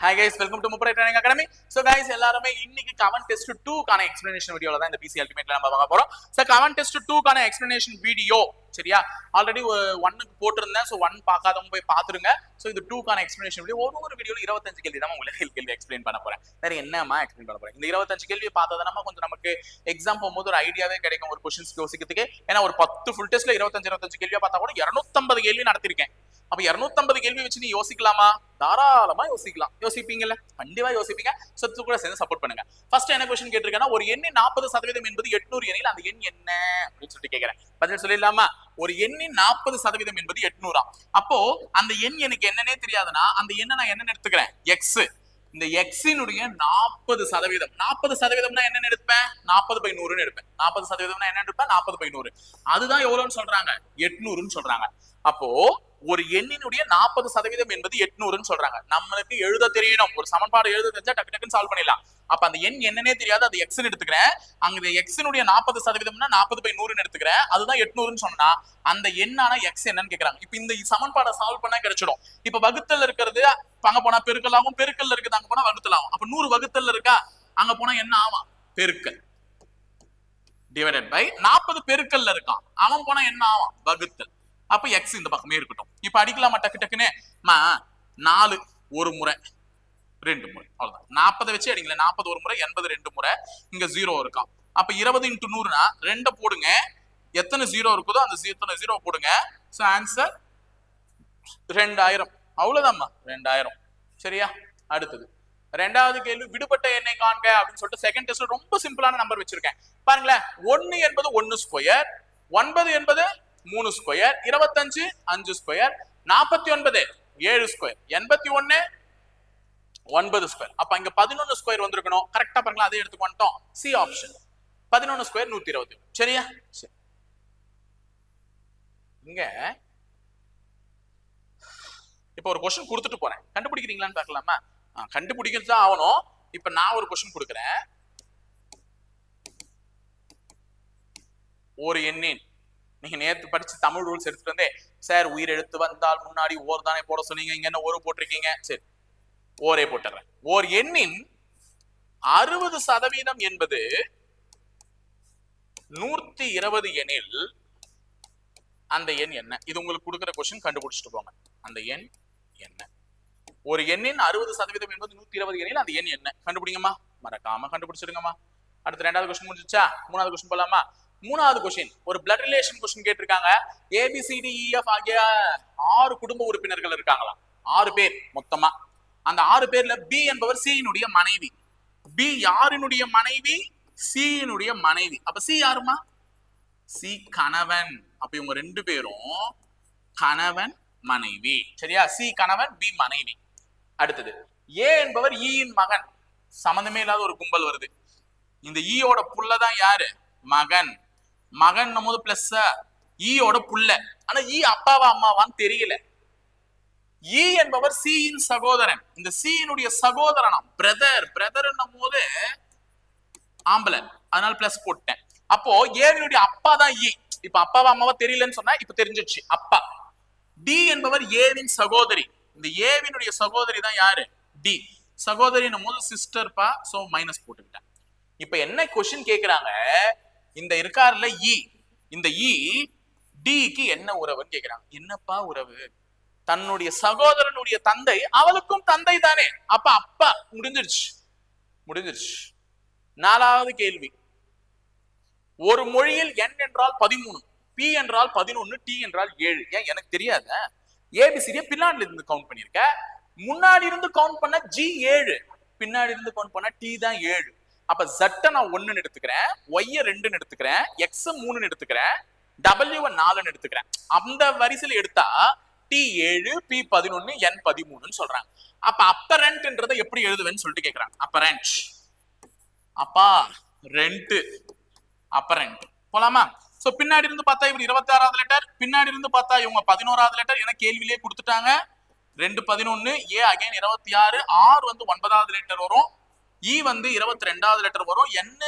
Hi guys welcome to முப்பரை training academy so guys எல்லாருமே இன்னைக்கு கமெண்ட் டெஸ்ட் டூக்கான எக்ஸ்பிளனேஷன் வீடியோவில் தான் இந்த பிசி அல்டிமேட்ல நம்ம பார்க்க போறோம். ஸோ கவன் டெஸ்ட் டூக்கான எக்ஸ்பிளனேஷன் வீடியோ சரியா? ஆல்ரெடி ஒன்னுக்கு போட்டிருந்தேன். ஸோ ஒன் பார்க்காதவங்க போய் பார்த்துருங்க. ஸோ இது டூக்கான எக்ஸ்பிளேஷன் வீடியோ ஒரு ஒரு வீடியோல இருபத்தஞ்சு கேள்வி தான் உங்களுக்கு கேள்வி எக்ஸ்பிளைன் பண்ண போறேன். வேற என்னமா எக்ஸ்பிளைன் பண்ண போறேன்? இந்த இருபத்தஞ்சு கேள்வி பார்த்தா நம்ம கொஞ்சம் நமக்கு எக்ஸாம் போகும்போது ஒரு ஐடியாவே கிடைக்கும் ஒரு கொஸ்டின்ஸ் யோசிக்கிறதுக்கு. ஏன்னா ஒரு பத்து ஃபுல் டெஸ்ட்ல இருபத்தஞ்சு இருபத்தஞ்சு கேள்வியா பார்த்தா கூட இரநூத்தம்பது கேள்வி நடத்திருக்கேன். அப்ப இரநூத்தம்பது கேள்வி வச்சு நீ யோசிக்கலாமா? தாராளமா யோசிக்கலாம். யோசிப்பீங்கல்ல? கண்டிப்பா யோசிப்பீங்க. சொத்து கூட சேர்ந்து சப்போர்ட் பண்ணுங்க. ஃபர்ஸ்ட் என்ன கொஸ்டின் கேட்டிருக்கேன்னா ஒரு எண்ணி நாற்பது சதவீதம் என்பது எட்நூறு எண்ணில் அந்த எண் என்ன? அப்படின்னு சொல்லிட்டு கேட்கிறேன் பதில் சொல்லிடலாமா? ஒரு எண்ணின் நாற்பது சதவீதம் என்பது எட்நூறாம். அப்போ அந்த எண் எனக்கு என்னன்னே தெரியாதுன்னா அந்த எண்ணை நான் என்னன்னு எடுத்துக்கிறேன்? எக்ஸ் இந்த எக்ஸினுடைய நாற்பது சதவீதம். நாற்பது சதவீதம்னா என்னன்னு எடுப்பேன்? நாற்பது பை நூறுன்னு எடுப்பேன். நாற்பது சதவீதம்னா என்ன எடுப்பேன்? நாற்பது பை நூறு. அதுதான் எவ்வளவுன்னு சொல்றாங்க? எட்நூறுன்னு சொல்றாங்க. அப்போ ஒரு எண்ணினுடைய நாற்பது சதவீதம் என்பது எட்நூறுன்னு சொல்றாங்க. நம்மளுக்கு எழுத தெரியணும். ஒரு சமன்பாடு எழுத தெரிஞ்சா டக்கு டக்குன்னு சால்வ் பண்ணிடலாம். அப்ப அந்த எண் என்னன்னே தெரியாது. அது எக்ஸ்னு எடுத்துக்கிறேன். அங்க எக்ஸினுடைய நாற்பது சதவீதம்னா நாற்பது பை நூறுன்னு எடுத்துக்கிறேன். அதுதான் எட்நூறுன்னு சொன்னா அந்த எண்ணான எக்ஸ் என்னன்னு கேக்குறாங்க. இப்ப இந்த சமன்பாடை சால்வ் பண்ணா கிடைச்சிடும். இப்ப வகுத்தல் இருக்கிறது அங்க போனா பெருக்கல் ஆகும் பெருக்கல் இருக்குது அங்க போனா வகுத்தல் ஆகும் அப்ப நூறு வகுத்தல் இருக்கா? அங்க போனா என்ன ஆகும் பெருக்கல். டிவைடட் பை நாற்பது பெருக்கல்ல இருக்கான். அவன் போனா என்ன ஆகும் வகுத்தல். அப்ப எக்ஸ் இந்த பக்கமே இருக்கட்டும். இப்ப அடிக்கலாமா? டக்கு டக்குன்னு நாலு ஒரு முறை ரெண்டு முறை. அவ்வளவுதான். நாற்பதை வச்சு அடிக்கல நாற்பது ஒரு முறை எண்பது ரெண்டு முறை. இங்க ஜீரோ இருக்கும் அப்ப இருபது இன்ட்டு நூறுனா ரெண்டை போடுங்க. எத்தனை ஜீரோ இருக்குதோ அந்த எத்தனை ஜீரோ போடுங்க. ஸோ ஆன்சர் ரெண்டாயிரம். அவ்வளவுதாம்மா ரெண்டாயிரம். சரியா? அடுத்தது. ரெண்டாவது கேள்வி விடுபட்ட எண்ணை காண்க அப்படின்னு சொல்லிட்டு செகண்ட் டெஸ்ட் ரொம்ப சிம்பிளான நம்பர் வச்சிருக்கேன். பாருங்களேன். ஒன்னு என்பது ஒன்னு ஸ்கொயர் ஒன்பது என்பது மூணு ஸ்கொயர் இருபத்தஞ்சு அஞ்சு ஸ்கொயர் நாற்பத்தி ஒன்பது ஏழு ஸ்கொயர் எண்பத்தி ஒன்னு ஒன்பது ஸ்கொயர் அப்ப இங்க பதினொன்னு ஸ்கொயர் வந்திருக்கணும். கரெக்டா பாருங்களா அதே எடுத்துக்கு வந்துட்டோம். சி ஆப்ஷன் பதினொன்னு ஸ்கொயர் நூத்தி இருபத்தி ஒண்ணு. சரியா? சரி. இங்க இப்ப ஒரு கொஸ்டின் கொடுத்துட்டு போறேன். கண்டுபிடிக்கிறீங்களான்னு பார்க்கலாமா? ஆ, கண்டுபிடிக்கிறது தான் ஆகணும். இப்ப நான் ஒரு கொஸ்டின் கொடுக்குறேன். ஒரு எண்ணின். நீங்க நேத்து படிச்சு தமிழ் ரூல்ஸ் எடுத்துட்டு வந்தே சார் உயிர் எழுத்து வந்தால் முன்னாடி ஓர் தானே போட சொன்னீங்க இங்க என்ன ஒரு போட்டிருக்கீங்க? சரி ஓரே போட்டுறேன். ஓர் எண்ணின் அறுபது சதவீதம் என்பது நூத்தி இருபது எண்ணில் அந்த எண் என்ன? இது உங்களுக்கு கொடுக்குற கொஸ்டின் கண்டுபிடிச்சிட்டு போங்க. அந்த எண் என்ன? ஒரு எண்ணின் அறுபது சதவீதம் என்பது நூத்தி இருபது எண்ணில் அந்த எண் என்ன? கண்டுபிடிங்கம்மா. மறக்காம கண்டுபிடிச்சிடுங்கம்மா. அடுத்து ரெண்டாவது கொஸ்டின் முடிஞ்சிச்சா? மூணாவது கொஸ்டின் போலாமா? மூணாவது கொஸ்டின் ஒரு பிளட் ரிலேஷன் கொஸ்டின் கேட்டிருக்காங்க. A B C D E F e, ஆகிய ஆறு குடும்ப உறுப்பினர்கள் இருக்காங்களா ஆறு பேர் மொத்தமா. அந்த ஆறு பேர்ல பி என்பவர் சியினுடைய மனைவி. பி யாரினுடைய மனைவி? சியினுடைய மனைவி. அப்ப சி யாருமா சி கணவன். அப்ப இவங்க ரெண்டு பேரும் கணவன் மனைவி. சரியா? சி கணவன் பி மனைவி. அடுத்தது ஏ என்பவர் e ஈயின் மகன். சம்மந்தமே இல்லாத ஒரு கும்பல் வருது. இந்த e ஈயோட புள்ளதான் யாரு? மகன். மகன் போது பிளஸ் ஈயோட புள்ள. ஆனா ஈ அப்பாவா அம்மாவான்னு தெரியல. ஈ என்பவர் சியின் சகோதரன். இந்த சியினுடைய சகோதரனா? பிரதர் பிரதர் போது ஆம்பளை. அதனால பிளஸ் போட்டேன். அப்போ ஏவினுடைய அப்பா தான் ஈ இப்ப அப்பாவா அம்மாவா தெரியலன்னு சொன்னா இப்ப தெரிஞ்சிச்சு அப்பா. டி என்பவர் ஏவின் சகோதரி. இந்த ஏவினுடைய சகோதரி தான் யாரு? டி சகோதரின் போது சிஸ்டர் பா சோ மைனஸ் போட்டுக்கிட்டேன். இப்ப என்ன கொஸ்டின் கேக்குறாங்க? இந்த இருக்காருல்ல இ இந்த இ டிக்கு என்ன உறவுன்னு கேக்குறாங்க. என்னப்பா உறவு? தன்னுடைய சகோதரனுடைய தந்தை அவளுக்கும் தந்தை தானே. அப்ப அப்பா முடிஞ்சிருச்சு. முடிஞ்சிருச்சு. நாலாவது கேள்வி. ஒரு மொழியில் என் என்றால் பதிமூணு பி என்றால் பதினொன்னு டி என்றால் ஏழு. ஏன் எனக்கு தெரியாத? ஏபிசிடிய e, பின்னாடில இருந்து கவுண்ட் பண்ணிருக்க. முன்னாடி இருந்து கவுண்ட் பண்ண ஜி ஏழு பின்னாடி இருந்து கவுண்ட் பண்ண டி தான் ஏழு. அப்ப ஜட்ட நான் ஒன்னுன்னு எடுத்துக்கிறேன் ஒய்ய ரெண்டுன்னு எடுத்துக்கிறேன் எக்ஸ் மூணுன்னு எடுத்துக்கிறேன் டபிள்யூ நாலுன்னு எடுத்துக்கிறேன். அந்த வரிசையில் எடுத்தா டி ஏழு பி பதினொன்னு என் பதிமூணுன்னு சொல்றாங்க. அப்ப அப்பரண்ட்ன்றதை எப்படி எழுதுவேன்னு சொல்லிட்டு கேக்குறாங்க. அப்பரண்ட். அப்பா ரெண்ட். அப்பரண்ட். போலாமா? சோ பின்னாடி இருந்து பார்த்தா இவர் இருபத்தி ஆறாவது லெட்டர் பின்னாடி இருந்து பார்த்தா இவங்க பதினோராவது லெட்டர் என கேள்வியிலே கொடுத்துட்டாங்க. ரெண்டு பதினொன்னு ஏ அகைன் இருபத்தி ஆறு ஆறு வந்து ஒன்பதாவது லெட்டர் வரும். இ வந்து இருபத்தி ரெண்டாவது லெட்டர் வரும். என்ன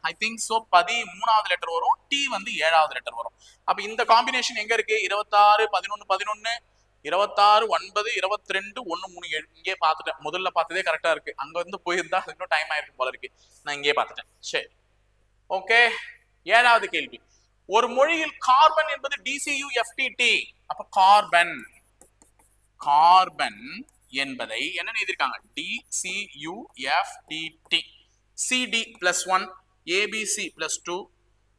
ஐ திங்க் சோ பதி மூணாவது லெட்டர் வரும். டி வந்து ஏழாவது லெட்டர் வரும். அப்ப இந்த காம்பினேஷன் எங்க இருக்கு? இருபத்தாறு பதினொன்னு பதினொன்னு இருபத்தாறு ஒன்பது இருபத்தி ரெண்டு ஒண்ணு மூணு ஏழு. இங்கே பார்த்துட்டேன். முதல்ல பார்த்ததே கரெக்டா இருக்கு. அங்க வந்து போயிருந்தா அது இன்னும் டைம் ஆயிருக்கு போல இருக்கு. நான் இங்கே பார்த்துட்டேன். சரி. ஓகே ஏழாவது கேள்வி. ஒரு மொழியில் கார்பன் என்பது D C U F D D அப்ப கார்பன் கார்பன் என்பதை என்ன எழுதியிருக்காங்க? DCU D CD plus one ABC plus two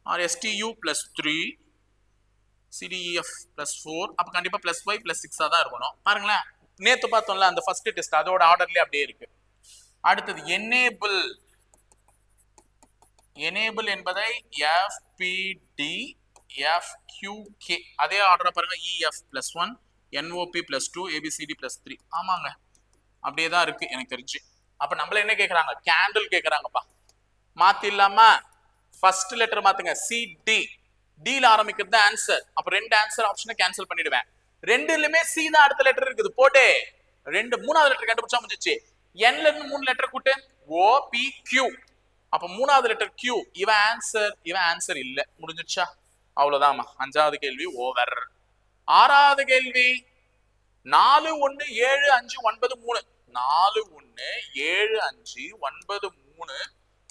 R STU plus three CDF plus four அப்போ கண்டிப்பாக ப்ளஸ் ஃபைவ் ப்ளஸ் சிக்ஸாக தான் இருக்கணும். பாருங்களேன். நேற்று பார்த்தோம்ல அந்த ஃபர்ஸ்ட் டெஸ்ட் அதோட ஆர்டர்லேயே அப்படியே இருக்கு. அடுத்தது எனேபிள் எனேபிள் என்பதை எஃபிடி எஃப்கியூகே அதே ஆர்டரை பாருங்க EF plus one NOP plus two ABCD plus three ஆமாங்க. அப்படியே தான் இருக்கு எனக்கு தெரிஞ்சு. அப்போ நம்மள என்ன கேட்குறாங்க கேண்டில் கேட்குறாங்கப்பா மாத்தி இல்லாம ஃபர்ஸ்ட் லெட்டர் மாத்துங்க. சி டி டில ஆரம்பிக்கிறது தான் ஆன்சர் அப்போ ரெண்டு ஆன்சர் ஆப்ஷனை கேன்சல் பண்ணிடுவேன். ரெண்டுலயுமே சி தான் அடுத்த லெட்டர் இருக்குது. போட்டே. ரெண்டு மூணாவது லெட்டர் கண்டுபிடிச்சா முடிஞ்சிச்சு. என்ல இருந்து மூணு லெட்டர் கூட்டு. ஓ பி கியூ அப்ப மூணாவது லெட்டர் கியூ இவன் ஆன்சர் இவன் ஆன்சர் இல்ல. முடிஞ்சிடுச்சா? அவ்வளவுதான் அஞ்சாவது கேள்வி ஓவர் ஆறாவது கேள்வி. நாலு ஒண்ணு ஏழு அஞ்சு ஒன்பது மூணு. நாலு ஒண்ணு ஏழு அஞ்சு ஒன்பது மூணு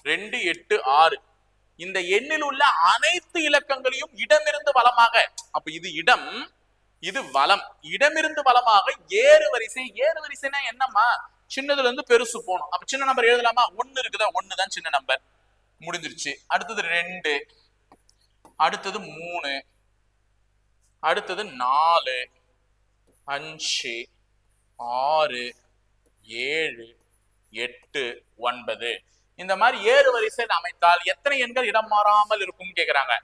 ரெண்டு எட்டு ஆறு. இந்த எண்ணில் உள்ள அனைத்து இலக்கங்களையும் இடமிருந்து வளமாக அப்ப இது இடம் இது வளம் இடமிருந்து வளமாக ஏறு வரிசை. ஏறு வரிசைனா என்னம்மா? சின்னதுல இருந்து பெருசு போகணும். அப்ப சின்ன நம்பர் எழுதலாமா? ஒன்னு இருக்குதா? ஒண்ணுதான் சின்ன நம்பர் முடிஞ்சிருச்சு. அடுத்தது ரெண்டு. அடுத்தது மூணு. அடுத்தது நாலு அஞ்சு ஆறு ஏழு எட்டு ஒன்பது. இந்த மாதிரி ஏறு வரிசை அமைத்தால் எத்தனை எண்கள் இடம் மாறாமல் இருக்கும் கேக்குறாங்க.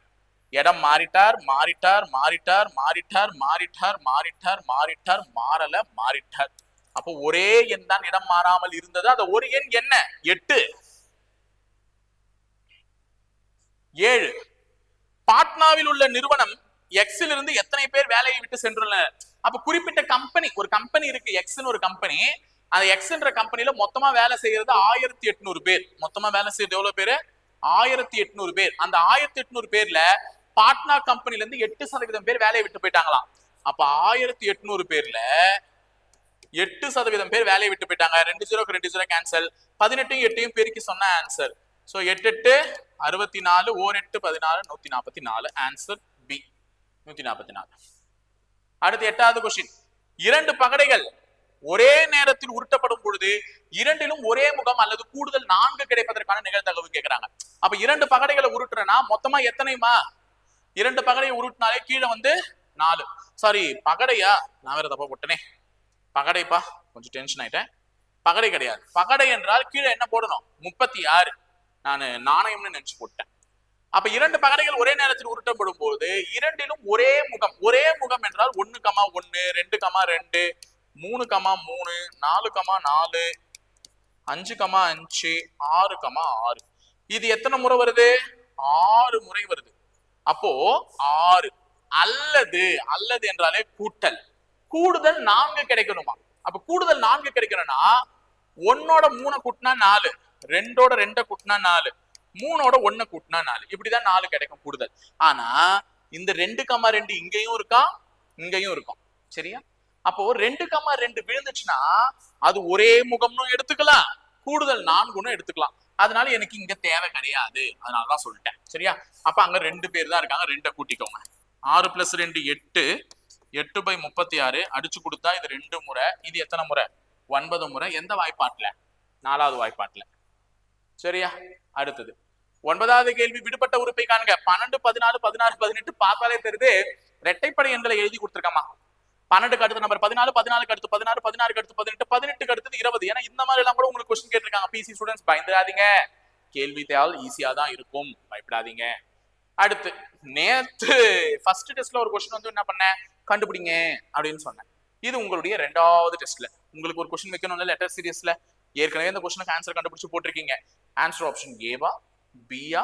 இடம் மாறிட்டார் மாறிட்டார் மாறிட்டார் மாறிட்டார் மாறிட்டார் மாறிட்டார் மாறிட்டார் மாறல மாறிட்டார். அப்போ ஒரே எண் தான் இடம் மாறாமல் இருந்தது. அந்த ஒரு எண் என்ன? எட்டு. ஏழு. பாட்னாவில் உள்ள நிறுவனம் எக்ஸ்ல இருந்து எத்தனை பேர் வேலையை விட்டு சென்றுள்ளனர்? அப்ப குறிப்பிட்ட கம்பெனி ஒரு கம்பெனி இருக்கு எக்ஸ்னு ஒரு கம்பெனி அந்த எக்ஸ்ன்ற கம்பெனில மொத்தமா வேலை செய்யறது ஆயிரத்தி எட்நூறு பேர். மொத்தமா வேலை செய்யறது எவ்வளவு பேரு? ஆயிரத்தி எட்நூறு பேர். அந்த ஆயிரத்தி எட்நூறு பேர்ல பாட்னா கம்பெனில இருந்து எட்டு சதவீதம் பேர் வேலையை விட்டு போயிட்டாங்களாம். அப்ப ஆயிரத்தி எட்நூறு பேர்ல எட்டு சதவீதம் பேர் வேலையை விட்டு போயிட்டாங்க. ரெண்டு ஜீரோக்கு ரெண்டு ஜீரோ கேன்சல் பதினெட்டையும் எட்டையும் பேருக்கு சொன்ன ஆன்சர் சோ எட்டு எட்டு அறுபத்தி நாலு ஓர் எட்டு பதினாலு நூத்தி நாற்பத்தி நாலு. ஆன்சர் நூத்தி நாற்பத்தி நாலு. அடுத்து எட்டாவது கொஸ்டின் இரண்டு பகடைகள் ஒரே நேரத்தில் உருட்டப்படும் பொழுது இரண்டிலும் ஒரே முகம் அல்லது கூடுதல் நான்கு கிடைப்பதற்கான நிகழ்தகவு கேக்குறாங்க. அப்ப இரண்டு பகடைகளை உருட்டுறேன்னா மொத்தமா எத்தனைமா? இரண்டு பகடையை உருட்டினாலே கீழே வந்து நாலு. சாரி பகடையா? நான் வேற தப்பா போட்டனே. பகடைப்பா கொஞ்சம் டென்ஷன் ஆயிட்டேன். பகடை கிடையாது. பகடை என்றால் கீழே என்ன போடணும்? முப்பத்தி ஆறு. நான் நாணயம்னு நினைச்சு போட்டேன். அப்ப இரண்டு பகடைகள் ஒரே நேரத்தில் உருட்டப்படும் போது இரண்டிலும் ஒரே முகம் ஒரே முகம் என்றால் ஒன்னு கமா ஒன்னு ரெண்டு கமா ரெண்டு மூணு கமா மூணு நாலு கமா நாலு அஞ்சு கமா அஞ்சு ஆறு கமா ஆறு. இது எத்தனை முறை வருது? ஆறு முறை வருது. அப்போ ஆறு. அல்லது அல்லது என்றாலே கூட்டல். கூடுதல் நான்கு கிடைக்கணுமா? அப்ப கூடுதல் நான்கு கிடைக்கணும்னா ஒன்னோட மூணை கூட்டினா நாலு ரெண்டோட ரெண்டை கூட்டினா நாலு. மூணோட ஒண்ணு கூட்டினா நாலு. இப்படிதான் நாலு கிடைக்கும் கூடுதல். ஆனா இந்த ரெண்டு கமா ரெண்டு இங்கேயும் இருக்கா? இங்கேயும் இருக்கும். சரியா? அப்போ ரெண்டு கமா ரெண்டு விழுந்துச்சுன்னா அது ஒரே முகம்னு எடுத்துக்கலாம். கூடுதல் நான்குன்னு எடுத்துக்கலாம். அதனால எனக்கு இங்க தேவை கிடையாது. அதனாலதான் சொல்லிட்டேன். சரியா? அப்ப அங்க ரெண்டு பேர் தான் இருக்காங்க. ரெண்டை கூட்டிக்கோங்க. ஆறு பிளஸ் ரெண்டு எட்டு. எட்டு பை முப்பத்தி ஆறு அடிச்சு கொடுத்தா இது ரெண்டு முறை. இது எத்தனை முறை? ஒன்பது முறை. எந்த வாய்ப்பாட்டுல? நாலாவது வாய்ப்பாட்டுல. சரியா? அடுத்தது. ஒன்பதாவது கேள்வி விடுபட்ட உறுப்பை காண்க பன்னெண்டு பதினாலு பதினாறு பதினெட்டு பார்த்தாலே தெரியுது. இரட்டைப்படை எண்களை எழுதி கொடுத்துருக்கமா? பன்னெண்டுக்கு அடுத்து நம்பர் பதினாலு பதினாலுக்கு அடுத்து பதினாறு பதினாறுக்கு அடுத்து பதினெட்டு பதினெட்டுக்கு அடுத்தது இருபது. ஏன்னா இந்த மாதிரி எல்லாம் கூட உங்களுக்கு கொஸ்டின் கேட்டிருக்காங்க. பிசி ஸ்டூடெண்ட்ஸ் பயந்துடாதீங்க. கேள்வி தேவை ஈஸியா தான் இருக்கும். பயப்படாதீங்க. அடுத்து நேத்து ஃபர்ஸ்ட் டெஸ்ட்ல ஒரு கொஸ்டின் வந்து என்ன பண்ணேன்? கண்டுபிடிங்க அப்படின்னு சொன்னேன். இது உங்களுடைய ரெண்டாவது டெஸ்ட்ல உங்களுக்கு ஒரு கொஸ்டின் வைக்கணும்ல லெட்டர் சீரியஸ்ல ஏற்கனவே இந்த கொஸ்டினுக்கு ஆன்சர் கண்டுபிடிச்சு போட்டிருக்கீங்க. ஆன்சர் ஆப்ஷன் ஏவா பியா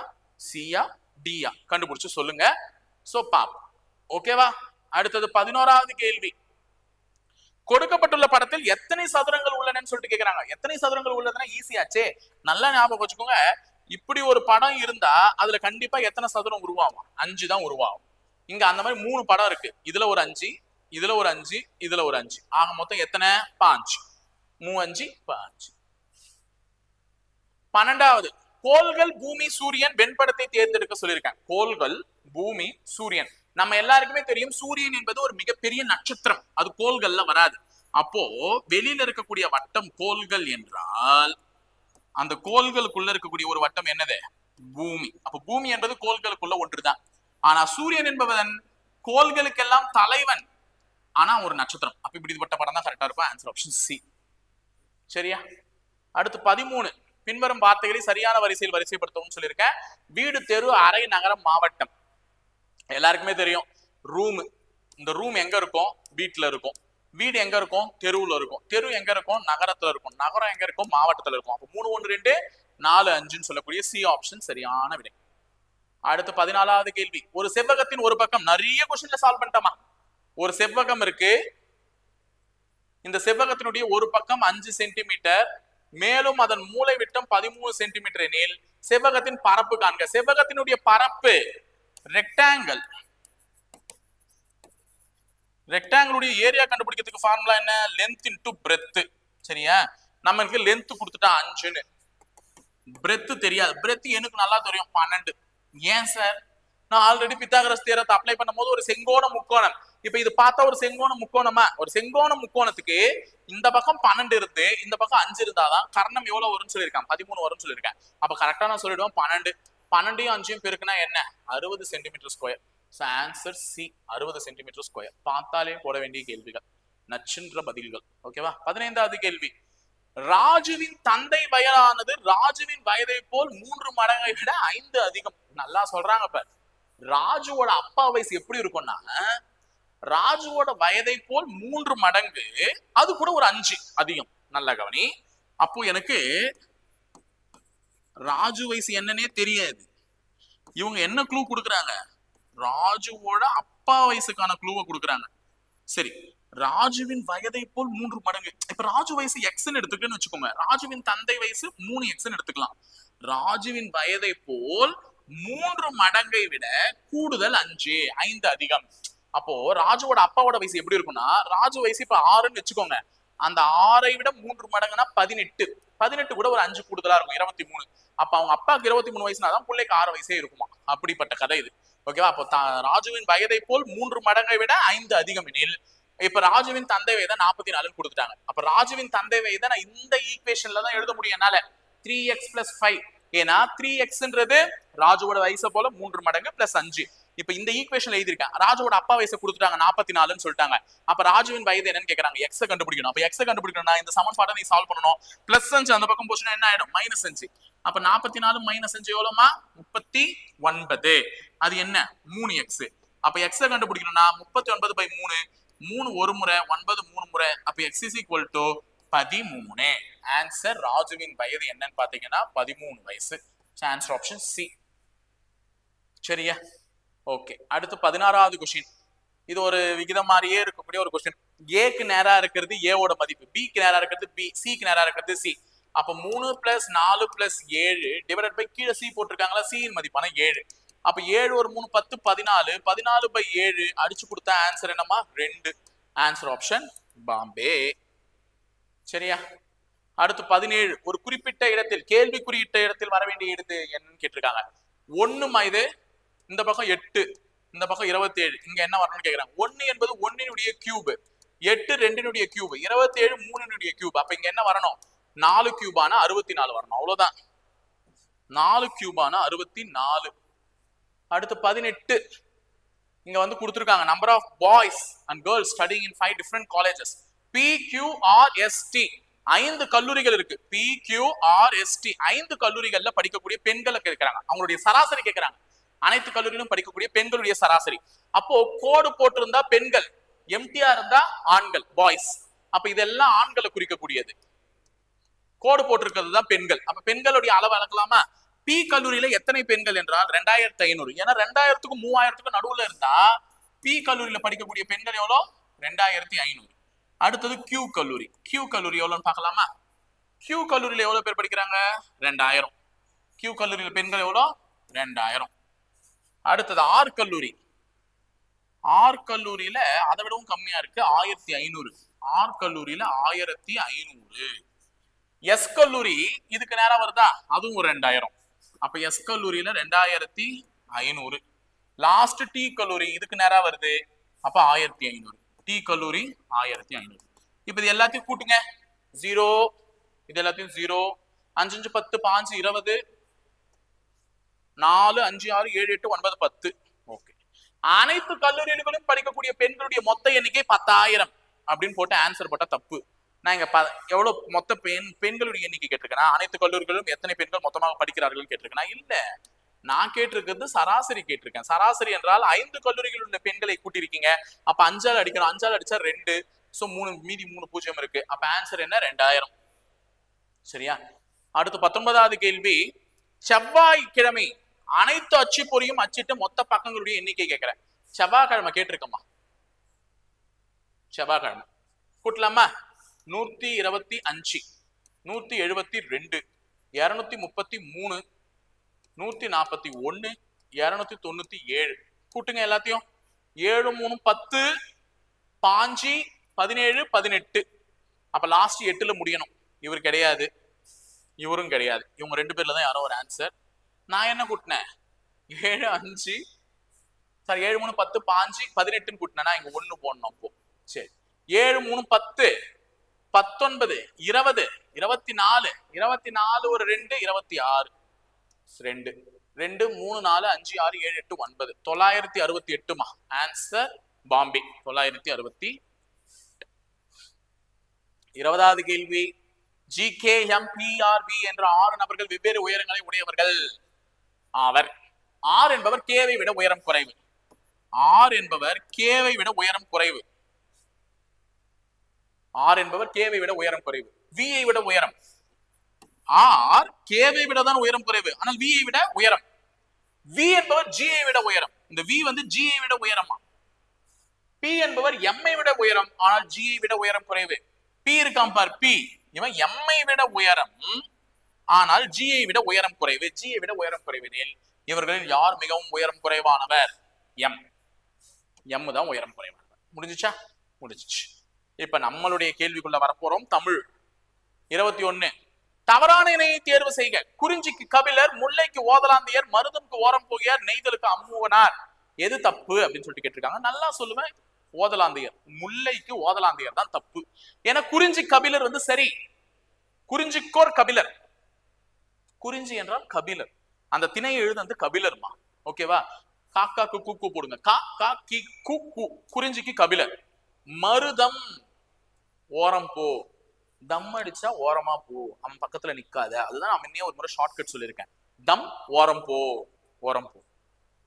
சியா டியா கண்டுபிடிச்சு சொல்லுங்க. சோ பாப்போம் ஓகேவா அடுத்தது பதினோராவது கேள்வி. கொடுக்கப்பட்டுள்ள படத்தில் எத்தனை சதுரங்கள் உள்ளனன்னு சொல்லிட்டு கேக்குறாங்க. எத்தனை சதுரங்கள் உள்ளதுன்னா ஈஸியாச்சே நல்லா ஞாபகம் வச்சுக்கோங்க. இப்படி ஒரு படம் இருந்தா அதுல கண்டிப்பா எத்தனை சதுரம் உருவாகும்? அஞ்சு தான் உருவாகும். இங்க அந்த மாதிரி மூணு படம் இருக்கு. இதுல ஒரு அஞ்சு இதுல ஒரு அஞ்சு இதுல ஒரு அஞ்சு. ஆக மொத்தம் எத்தனை? பாஞ்சு. மூவஞ்சு பாஞ்சு. பன்னெண்டாவது கோள்கள் பூமி சூரியன் வெண்படத்தை தேர்ந்தெடுக்க சொல்லியிருக்கேன் கோள்கள் பூமி சூரியன். நம்ம எல்லாருக்குமே தெரியும் சூரியன் என்பது ஒரு மிகப்பெரிய நட்சத்திரம். அது கோள்கள்ல வராது. அப்போ வெளியில இருக்கக்கூடிய வட்டம் கோள்கள் என்றால் அந்த கோள்களுக்குள்ள இருக்கக்கூடிய ஒரு வட்டம் என்னது? பூமி. அப்ப பூமி என்பது கோள்களுக்குள்ள ஒன்றுதான். ஆனா சூரியன் என்பவன் கோள்களுக்கெல்லாம் தலைவன். ஆனா ஒரு நட்சத்திரம். அப்ப இப்படிப்பட்ட படம் தான் கரெக்டா இருக்கும். ஆன்சர் ஆப்ஷன் சி சரியா? அடுத்து பதிமூணு. பின்வரும் வார்த்தைகளை சரியான வரிசையில் வரிசைப்படுத்தவும் சொல்லியிருக்கேன். வீடு தெரு அறை நகரம் மாவட்டம். எல்லாருக்குமே தெரியும். ரூம் இந்த ரூம் எங்க இருக்கும்? வீட்டுல இருக்கும். வீடு எங்க இருக்கும்? தெருவுல இருக்கும். தெரு எங்க இருக்கும்? நகரத்துல இருக்கும். நகரம் எங்க இருக்கும்? மாவட்டத்துல இருக்கும். அப்போ மூணு ஒன்று ரெண்டு நாலு அஞ்சுன்னு சொல்லக்கூடிய சி ஆப்ஷன் சரியான விடை. அடுத்து பதினாலாவது கேள்வி. ஒரு செவ்வகத்தின் ஒரு பக்கம் நிறைய கொஸ்டின்ல சால்வ் பண்ணிட்டோமா? ஒரு செவ்வகம் இருக்கு. இந்த செவ்வகத்தினுடைய ஒரு பக்கம் அஞ்சு சென்டிமீட்டர் மேலும் அதன் மூளை விட்டம் பதிமூணு சென்டிமீட்டர் எனில் செவ்வகத்தின் பரப்பு காண்க. செவ்வகத்தினுடைய பரப்பு ரெக்டாங்கிள் ரெக்டாங்கிளுடைய ஏரியா கண்டுபிடிக்கிறதுக்கு ஃபார்முலா என்ன? லென்த் இன்டு பிரெத் சரியா? நமக்கு லென்த் கொடுத்துட்டா அஞ்சுன்னு. பிரெத் தெரியாது. பிரெத் எனக்கு நல்லா தெரியும். பன்னெண்டு. ஏன் சார் நான் ஆல்ரெடி பித்தாகரஸ் தேரத்தை அப்ளை பண்ணும்போது ஒரு செங்கோண முக்கோணம். இப்ப இது பார்த்தா ஒரு செங்கோண முக்கோணமா? ஒரு செங்கோண முக்கோணத்துக்கு இந்த பக்கம் பன்னெண்டு இருந்து இந்த பக்கம் அஞ்சு இருந்தாதான் கர்ணம் எவ்வளவு வரும்னு சொல்லியிருக்கேன்? பதிமூணு வரும்னு சொல்லியிருக்கேன். அப்ப கரெக்டா நான் சொல்லிடுவேன் பன்னெண்டு. பன்னெண்டையும் அஞ்சையும் பெருக்குனா என்ன? அறுபது centimetre square so answer C அறுபது சென்டிமீட்டர் ஸ்கொயர் பார்த்தாலே போட வேண்டிய கேள்விகள். நச்சுன்ற பதில்கள். ஓகேவா பதினைந்தாவது கேள்வி. ராஜுவின் தந்தை வயதானது ராஜுவின் வயதை போல் மூன்று மடங்கை விட ஐந்து அதிகம். நல்லா சொல்றாங்க இப்ப ராஜுவோட அப்பா வயசு எப்படி இருக்கும்னா ராஜுவோட வயதை போல் மூன்று மடங்கு அது கூட ஒரு அஞ்சு அதிகம். நல்ல கவனி. அப்போ எனக்கு ராஜு வயசு என்னன்னே தெரியாது. இவங்க என்ன க்ளூ கொடுக்குறாங்க? ராஜுவோட அப்பா வயசுக்கான க்ளூவை கொடுக்குறாங்க. சரி ராஜுவின் வயதை போல் மூன்று மடங்கு. இப்ப ராஜு வயசு எக்ஸ்ன்னு எடுத்துக்கன்னு வச்சுக்கோங்க ராஜுவின் தந்தை வயசு மூணு எக்ஸ்ன்னு எடுத்துக்கலாம். ராஜுவின் வயதை போல் மூன்று மடங்கை விட கூடுதல் அஞ்சு ஐந்து அதிகம். அப்போ ராஜுவோட அப்பாவோட வயசு எப்படி இருக்கும்னா ராஜு வயசு இப்ப ஆறுன்னு வச்சுக்கோங்க. அந்த ஆறை விட மூன்று மடங்குனா பதினெட்டு. பதினெட்டு கூட ஒரு அஞ்சு கூடுதலா இருக்கும் இருபத்தி மூணு. அப்ப அவங்க அப்பாவுக்கு இருபத்தி மூணு வயசுனா தான் பிள்ளைக்கு ஆறு வயசே இருக்குமா? அப்படிப்பட்ட கதை இது. ஓகேவா அப்போ ராஜுவின் வயதை போல் மூன்று மடங்கை விட ஐந்து அதிகம் எனில். இப்ப ராஜுவின் தந்தை வயதை நாற்பத்தி நாலுன்னு கொடுத்துட்டாங்க. அப்ப ராஜுவின் தந்தை வயதை நான் இந்த ஈக்குவேஷன்ல தான் எழுத முடியும் என்னால. த்ரீ எக்ஸ் பிளஸ் ஃபைவ் ஏன்னா த்ரீ எக்ஸ்ன்றது ராஜுவோட வயசை போல மூன்று மடங்கு பிளஸ் அஞ்சு. இப்ப இந்த ஈக்குவேஷன் எழுதியிருக்கேன். ராஜுவோட அப்பா வயசை கொடுத்துட்டாங்க நாற்பத்தி நாலுன்னு சொல்லிட்டாங்க. அப்ப ராஜுவின் வயது என்னன்னு கேக்குறாங்க. எக்ஸ கண்டுபிடிக்கணும். அப்ப எக்ஸ கண்டுபிடிக்கணும்னா இந்த சமன்பாட்டை நீ சால்வ் பண்ணணும். பிளஸ் அஞ்சு அந்த பக்கம் போச்சுன்னா என்ன ஆயிடும்? மைனஸ் அஞ்சு. அப்ப நாற்பத்தி நாலு மைனஸ் அஞ்சு எவ்வளவுமா முப்பத்தி ஒன்பது. அது என்ன? மூணு எக்ஸ் அப்ப எக்ஸ கண்டுபிடிக்கணும்னா முப்பத்தி ஒன்பது பை மூணு. மூணு ஒரு முறை ஒன்பது மூணு முறை. அப்ப எக்ஸ் இஸ் ஈக்குவல் டு பதிமூணு. ஆன்சர் ராஜுவின் வயது என்னன்னு பாத்தீங்கன்னா பதிமூணு வயசு. ஆன்சர் ஆப்ஷன் சி சரியா? ஓகே அடுத்து பதினாறாவது கொஸ்டின் இது ஒரு விகிதம் மாதிரியே இருக்கக்கூடிய ஒரு கொஸ்டின் ஏக்கு நேரா இருக்கிறது ஏவோட மதிப்பு. பிக்கு நேரா இருக்கிறது பி சிக்கு நேரா இருக்கிறது சி அப்ப மூணு பிளஸ் நாலு பிளஸ் ஏழு டிவைடட் பை கீழே சி போட்டிருக்காங்களா? சியின் மதிப்பான ஏழு. அப்ப ஏழு ஒரு மூணு பத்து பதினாலு. பதினாலு பை ஏழு அடிச்சு கொடுத்த ஆன்சர் என்னமா ரெண்டு. ஆன்சர் ஆப்ஷன் பாம்பே. சரியா? அடுத்து பதினேழு. ஒரு குறிப்பிட்ட இடத்தில் கேள்வி குறியிட்ட இடத்தில் வர வேண்டிய இடத்து என்னன்னு கேட்டிருக்காங்க. ஒண்ணுமா இது? இந்த பக்கம் எட்டு இந்த பக்கம் இருபத்தி ஏழு இங்க என்ன வரணும்னு கேக்குறாங்க. ஒன்னு என்பது ஒன்னினுடைய கியூப் எட்டு ரெண்டினுடைய கியூப் இருபத்தி ஏழு மூணினுடைய கியூப் அப்ப இங்க என்ன வரணும்? நாலு கியூபான அறுபத்தி நாலு வரணும். அவ்வளவுதான். நாலு கியூபான அறுபத்தி நாலு அடுத்து பதினெட்டு. இங்க வந்து கொடுத்துருக்காங்க. Number of boys and girls studying in five different colleges P Q R ST ஐந்து கல்லூரிகள் இருக்கு. பி கியூ ஆர் எஸ்டி ஐந்து கல்லூரிகள்ல படிக்கக்கூடிய பெண்களை கேட்கறாங்க அவங்களுடைய சராசரி கேட்கறாங்க அனைத்து கல்லூரியிலும் படிக்கக்கூடிய பெண்களுடைய சராசரி. அப்போ கோடு போட்டிருந்தா பெண்கள் எம்டிஆ இருந்தா ஆண்கள் பாய்ஸ் அப்ப இதெல்லாம் ஆண்களை குறிக்கக்கூடியது. கோடு போட்டிருக்கிறது தான் பெண்கள். அப்ப பெண்களுடைய அளவு அளக்கலாமா? பி கல்லூரியில எத்தனை பெண்கள் என்றால் ரெண்டாயிரத்தி ஐநூறு. ஏன்னா ரெண்டாயிரத்துக்கும் மூவாயிரத்துக்கும் நடுவுல இருந்தா பி கல்லூரியில படிக்கக்கூடிய பெண்கள் எவ்வளோ? ரெண்டாயிரத்தி ஐநூறு. அடுத்தது கியூ கல்லூரி. கியூ கல்லூரி எவ்வளோன்னு பார்க்கலாமா? கியூ கல்லூரியில எவ்வளவு பேர் படிக்கிறாங்க? ரெண்டாயிரம். கியூ கல்லூரியில பெண்கள் எவ்வளோ? ரெண்டாயிரம். அடுத்தது ஆர் கல்லூரி. ஆர் கல்லூரியில அதை விடவும் கம்மியா இருக்கு ஆயிரத்தி ஐநூறு. ஆர் கல்லூரியில ஆயிரத்தி ஐநூறு. எஸ் கல்லூரி இதுக்கு நேரம் வருதா? அதுவும் ஒரு ரெண்டாயிரம். அப்ப எஸ் கல்லூரியில ரெண்டாயிரத்தி ஐநூறு. லாஸ்ட் டி கல்லூரி இதுக்கு நேரம் வருது. அப்ப ஆயிரத்தி ஐநூறு. டி கல்லூரி ஆயிரத்தி ஐநூறு. இப்ப இது எல்லாத்தையும் கூட்டுங்க. ஜீரோ இது எல்லாத்தையும் ஜீரோ. அஞ்சு அஞ்சு பத்து பாஞ்சு இருபது. நாலு அஞ்சு ஆறு ஏழு எட்டு ஒன்பது பத்து. ஓகே அனைத்து கல்லூரிகளிலும் படிக்கக்கூடிய பெண்களுடைய மொத்த எண்ணிக்கை பத்தாயிரம் அப்படின்னு போட்டு ஆன்சர் போட்டா தப்பு. நான் இங்க ப- எவ்வளவு மொத்த பெண் பெண்களுடைய எண்ணிக்கை கேட்டிருக்கேன்? அனைத்து கல்லூரிகளிலும் எத்தனை பெண்கள் மொத்தமாக படிக்கிறார்கள் கேட்டிருக்கேன்? இல்ல. நான் கேட்டிருக்கிறது சராசரி கேட்டிருக்கேன். சராசரி என்றால் ஐந்து கல்லூரிகள் உள்ள பெண்களை கூட்டியிருக்கீங்க. அப்ப அஞ்சால் அடிக்கணும். அஞ்சால் அடிச்சா ரெண்டு. ஸோ மூணு மீதி மூணு பூஜ்ஜியம் இருக்கு. அப்ப ஆன்சர் என்ன? ரெண்டாயிரம். சரியா? அடுத்து பத்தொன்பதாவது கேள்வி. செவ்வாய்க்கிழமை அனைத்து அச்சுப்பொறியும் அச்சிட்டு மொத்த பக்கங்களுடைய எண்ணிக்கை கேட்கிறேன். செவ்வாய்க்கிழமை கேட்டிருக்கம்மா செவ்வாய்க்கிழமை. கூட்டலாமா? நூத்தி இருபத்தி அஞ்சு நூத்தி எழுபத்தி ரெண்டு இருநூத்தி முப்பத்தி மூணு நூத்தி நாற்பத்தி ஒன்னு இருநூத்தி தொண்ணூத்தி ஏழு. கூட்டுங்க எல்லாத்தையும். ஏழு மூணு பத்து பாஞ்சு பதினேழு பதினெட்டு. அப்ப லாஸ்ட் எட்டுல முடியணும். இவர் கிடையாது. இவரும் கிடையாது. இவங்க ரெண்டு பேர்ல தான் யாரோ ஒரு ஆன்சர் நான் என்ன கூட்டினேன்? ஏழு அஞ்சு சாரி ஏழு மூணு பத்து பாஞ்சு பதினெட்டுன்னு கூட்டினேன்னா இங்க ஒண்ணு போடணும் அப்போ. சரி. ஏழு மூணு பத்து பத்தொன்பது இருபது இருபத்தி நாலு இருபத்தி நாலு ஒரு ரெண்டு இருபத்தி ஆறு ரெண்டு. ரெண்டு மூணு நாலு அஞ்சு ஆறு ஏழு எட்டு ஒன்பது. தொள்ளாயிரத்தி அறுபத்தி எட்டுமா? ஆன்சர் பாம்பே. தொள்ளாயிரத்தி அறுபத்தி இருபதாவது கேள்வி. G K M P R P என்ற ஆறு நபர்கள் வெவ்வேறு உயரங்களை உடையவர்கள். ஆவர். ஆர் என்பவர் கேவை விட உயரம் குறைவு. ஆர் என்பவர் கேவை விட உயரம் குறைவு. ஆர் என்பவர் கேவை விட உயரம் குறைவு. விஐ விட உயரம். ஆர் கேவை விட தான் உயரம் குறைவு. ஆனால் V விட உயரம். வி என்பவர் G விட உயரம். இந்த வி வந்து G விட உயரமா? பி என்பவர் எம்ஐ விட உயரம். ஆனால் G விட உயரம் குறைவு. பி இருக்கான் பார் பி இவன் எம்ஐ விட உயரம். ஆனால் ஜியை விட உயரம் குறைவு. ஜியை விட உயரம் குறைவெனில் இவர்களில் யார் மிகவும் உயரம் குறைவானவர்? எம் எம் தான் உயரம் குறைவானவர். முடிஞ்சுச்சா? முடிஞ்சுச்சு. இப்ப நம்மளுடைய கேள்விக்குள்ள வரப்போறோம். தமிழ். இருபத்தி ஒண்ணு. தவறான இணையை தேர்வு செய்க. குறிஞ்சிக்கு கபிலர் முல்லைக்கு ஓதலாந்தியர் மருதம்க்கு ஓரம் போகியார் நெய்தலுக்கு அம்முவனார் எது தப்பு அப்படின்னு சொல்லிட்டு கேட்டிருக்காங்க. நல்லா சொல்லுவேன். ஓதலாந்தியர். முல்லைக்கு ஓதலாந்தியர் தான் தப்பு. ஏன்னா குறிஞ்சி கபிலர் வந்து சரி. குறிஞ்சிக்கோர் கபிலர். குறிஞ்சி என்றால் கபிலர். அந்த திணையை எழுது கபிலர்மா? ஓகேவா காக்காக்கு கூக்கு போடுங்க. கா கா கி கு கு குறிஞ்சிக்கு கபிலர். மருதம் ஓரம் போ. தம் அடிச்சா ஓரமா போ. அவன் பக்கத்துல நிக்காத. அதுதான் நான் ஒரு முறை ஷார்ட்கட் சொல்லியிருக்கேன். தம் ஓரம் போ. ஓரம் போ.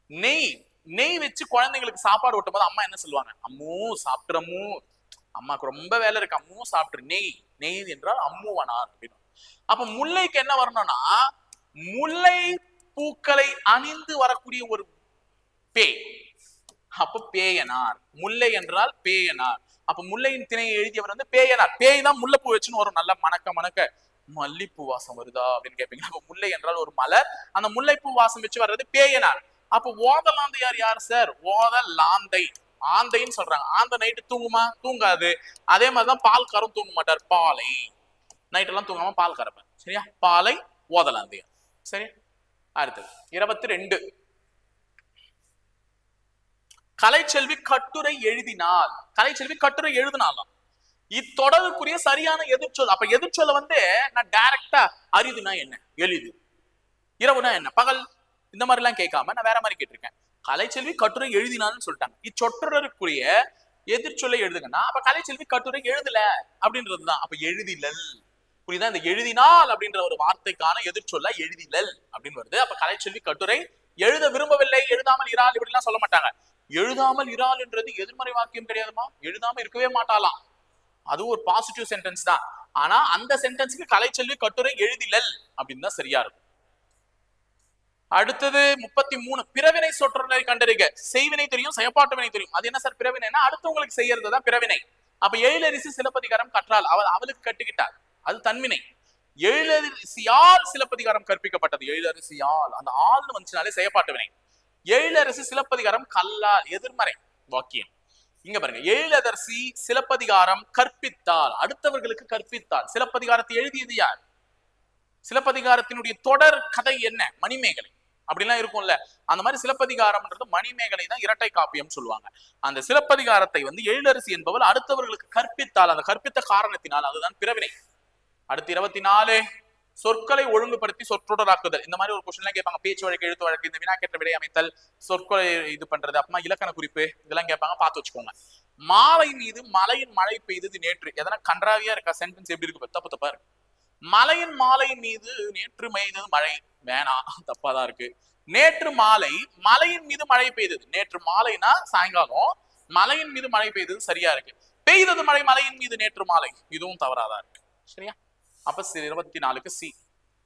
நெய். நெய் வச்சு குழந்தைங்களுக்கு சாப்பாடு ஊட்டும் போது அம்மா என்ன சொல்லுவாங்க? அம்மூ சாப்பிட்றமூ அம்மாக்கு ரொம்ப வேலை இருக்கு. அம்மூ சாப்பிட்ரு. நெய். நெய் என்றால் அம்முவனார் அப்படின்னு. அப்ப முல்லைக்கு என்ன வரணும்னா முல்லை பூக்களை அணிந்து வரக்கூடிய ஒரு பேய் அப்ப பேயனார். முல்லை என்றால் பேயனார். அப்ப முல்லையின் திணையை எழுதியவர் வந்து பேயனார். பேய் தான் முல்லைப்பூ வச்சுன்னு வரும். நல்ல மணக்க மணக்க மல்லிப்பூ வாசம் வருதா அப்படின்னு கேட்பீங்க அப்ப முல்லை என்றால் ஒரு மலர். அந்த முல்லைப்பூ வாசம் வச்சு வர்றது பேயனார். அப்ப ஓதலாந்தையார் யார் சார்? ஓதலாந்தை. ஆந்தைன்னு சொல்றாங்க. ஆந்த நைட்டு தூங்குமா? தூங்காது. அதே மாதிரிதான் பால் கரும் தூங்க மாட்டார். பாலை. நைட் எல்லாம் தூங்காம பால் கறப்பேன். சரியா? பாலை ஓதலாந்தையார் சரி? அடுத்தது. இருபத்தி ரெண்டு கலைச்செல்வி கட்டுரை எழுதினால் கலைச்செல்வி கட்டுரை எழுதினாலாம். இத்தொடருக்குரிய சரியான எதிர்ச்சொல் அப்ப எதிர்ச்சொல்ல வந்து நான் டைரக்டா அரிதுனா என்ன? எளிது. இரவுனா என்ன? பகல். இந்த மாதிரி எல்லாம் கேட்காம நான் வேற மாதிரி கேட்டிருக்கேன். கலைச்செல்வி கட்டுரை எழுதினான்னு சொல்லிட்டாங்க. இச்சொற்றருக்குரிய எதிர்ச்சொல்லை எழுதுங்கன்னா அப்ப கலைச்செல்வி கட்டுரை எழுதல அப்படின்றதுதான். அப்ப எழுதிலல் புரியுதா? இந்த எழுதினால் அப்படின்ற ஒரு வார்த்தைக்கான எதிர்ச்சொல்ல எழுதிலல் அப்படின்னு வருது. அப்ப கலைச்செல்வி கட்டுரை எழுத விரும்பவில்லை எழுதாமல் இரால் இப்படி எல்லாம் சொல்ல மாட்டாங்க. எழுதாமல் இறால் என்றது எதிர்மறை வாக்கியம் கிடையாதுமா? எழுதாம இருக்கவே மாட்டாளாம். அது ஒரு பாசிட்டிவ் சென்டென்ஸ் தான். ஆனா அந்த சென்டென்ஸ்க்கு கலைச்செல்வி கட்டுரை எழுதிலல் அப்படின்னு தான் சரியா இருக்கும். அடுத்தது முப்பத்தி மூணு பிறவினை சொற்றொடரை கண்டறிக. செய்வினை தெரியும் செயப்பாட்டு வினை தெரியும். அது என்ன சார் பிறவினைனா அடுத்தவங்களுக்கு செய்யறது தான் பிறவினை. அப்ப எழிலரிசி சிலப்பதிகாரம் கற்றால் அவள் அவளுக்கு கட்டுக்கிட்டார் அது தன்மினை எழிலரசியால் சிலப்பதிகாரம் கற்பிக்கப்பட்டது. எழிலரசியால் அந்த ஆள்னு வந்துச்சுனாலே செயப்பாட்டு வினை. எழிலரசி சிலப்பதிகாரம் கல்லால் எதிர்மறை வாக்கியம். இங்க பாருங்க. எழிலதர்சி சிலப்பதிகாரம் கற்பித்தால். அடுத்தவர்களுக்கு கற்பித்தால். சிலப்பதிகாரத்தை எழுதியது யார்? சிலப்பதிகாரத்தினுடைய தொடர் கதை என்ன? மணிமேகலை. அப்படிலாம் இருக்கும்ல. அந்த மாதிரி சிலப்பதிகாரம்ன்றது மணிமேகலை தான் இரட்டை காப்பியம் சொல்லுவாங்க. அந்த சிலப்பதிகாரத்தை வந்து எழிலரசி என்பவர் அடுத்தவர்களுக்கு கற்பித்தால் அந்த கற்பித்த காரணத்தினால் அதுதான் பிறவினை. அடுத்து இருபத்தி நாலு சொற்களை ஒழுங்குபடுத்தி சொற்றொடராக்குதல். இந்த மாதிரி ஒரு கொஸ்டின்லாம் கேட்பாங்க. பேச்சு வழக்கு எழுத்து வழக்கு இந்த வினாக்கேற்ற விடை அமைத்தல் சொற்களை இது பண்றது அப்புறமா இலக்கண குறிப்பு இதெல்லாம் கேட்பாங்க. பார்த்து வச்சுக்கோங்க. மாலை மீது மலையின் மழை பெய்தது நேற்று. எதனா கன்றாவியா இருக்கா? சென்டென்ஸ் எப்படி இருக்கு? தப்பு தப்பா இருக்கு. மலையின் மாலை மீது நேற்று மெய்தது மழை. வேணாம் தப்பா தான் இருக்கு. நேற்று மாலை மலையின் மீது மழை பெய்தது. நேற்று மாலைனா சாயங்காலம். மலையின் மீது மழை பெய்தது சரியா இருக்கு. பெய்தது மழை மலையின் மீது நேற்று மாலை. இதுவும் தவறாதான் இருக்கு. சரியா? அப்ப சி- இருபத்தி நாலுக்கு சி.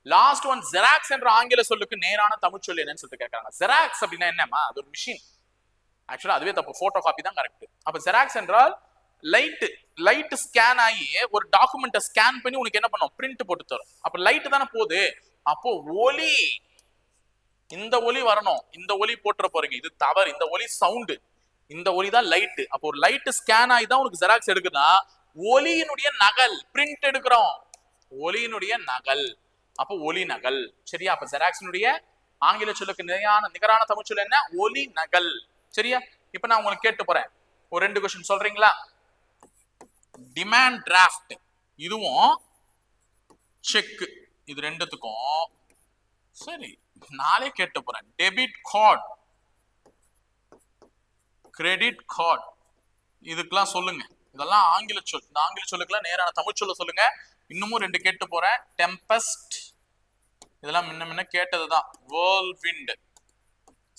லாஸ்ட் ஒன் ஜெராக்ஸ் என்ற ஆங்கில சொல்லுக்கு நேரான தமிழ் சொல் என்னன்னு சொல்லிட்டு கேட்கறாங்க ஜெராக்ஸ் அப்படின்னா என்னமா அது ஒரு மிஷின் ஆக்சுவலா அதுவே தப்பு. போட்டோ காப்பி தான் கரெக்ட் அப்ப ஜெராக்ஸ் என்றால் லைட் லைட் ஸ்கேன் ஆகி ஒரு டாக்குமெண்ட்டை ஸ்கேன் பண்ணி உனக்கு என்ன பண்ணும்? பிரிண்ட் போட்டு தரும். அப்ப லைட் தானே போகுது? அப்போ ஒலி இந்த ஒலி வரணும். இந்த ஒலி போட்டுற போறீங்க. இது தவறு. இந்த ஒலி சவுண்டு இந்த ஒலி தான் லைட் அப்போ ஒரு லைட் ஸ்கேன் ஆகி தான் உனக்கு ஜெராக்ஸ் எடுக்குதா ஒலியினுடைய நகல் பிரிண்ட் எடுக்கிறோம். ஒலியினுடைய நகல். அப்போ ஒலி நகல். சரியா? அப்ப ஜெராக்ஸினுடைய ஆங்கில சொல்லுக்கு நிலையான நிகரான தமிழ் சொல் என்ன? ஒலி நகல். சரியா? இப்ப நான் உங்களுக்கு கேட்டு போறேன். ஒரு ரெண்டு கொஸ்டின் சொல்றீங்களா? டிமாண்ட் டிராஃப்ட் இதுவும் செக் இது ரெண்டுத்துக்கும். சரி நாளே கேட்டு போறேன். டெபிட் கார்டு கிரெடிட் கார்டு இதுக்கெல்லாம் சொல்லுங்க. இதெல்லாம் ஆங்கில சொல் இந்த ஆங்கில சொல்லுக்கெல்லாம் நேரான தமிழ் சொல்ல சொல்லுங்க. இன்னமும் ரெண்டு கேட்டு போறேன். டெம்பஸ்ட் இதெல்லாம் முன்ன முன்ன கேட்டதுதான். வேர்ல்விண்ட்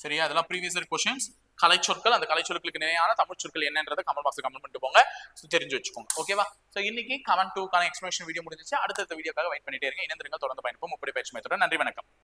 சரியா? அதெல்லாம் ப்ரீவியஸ் இயர் கொஸ்டின்ஸ் கலைச்சொற்கள் அந்த கலைச்சொற்களுக்கு நிலையான தமிழ் சொற்கள் என்னன்றதை கமெண்ட் பாக்ஸ் கமெண்ட் பண்ணிட்டு போங்க. தெரிஞ்சு வச்சுக்கோங்க. ஓகேவா ஸோ இன்னைக்கு கமெண்ட் டூக்கான எக்ஸ்பிளேஷன் வீடியோ முடிஞ்சிச்சு. அடுத்த வீடியோக்காக வெயிட் பண்ணிட்டே இருங்க. இணைந்திருங்க தொடர்ந்து பயணிப்போம். முப்படி பயிற்சி மையத்துடன் நன்றி வணக்கம்.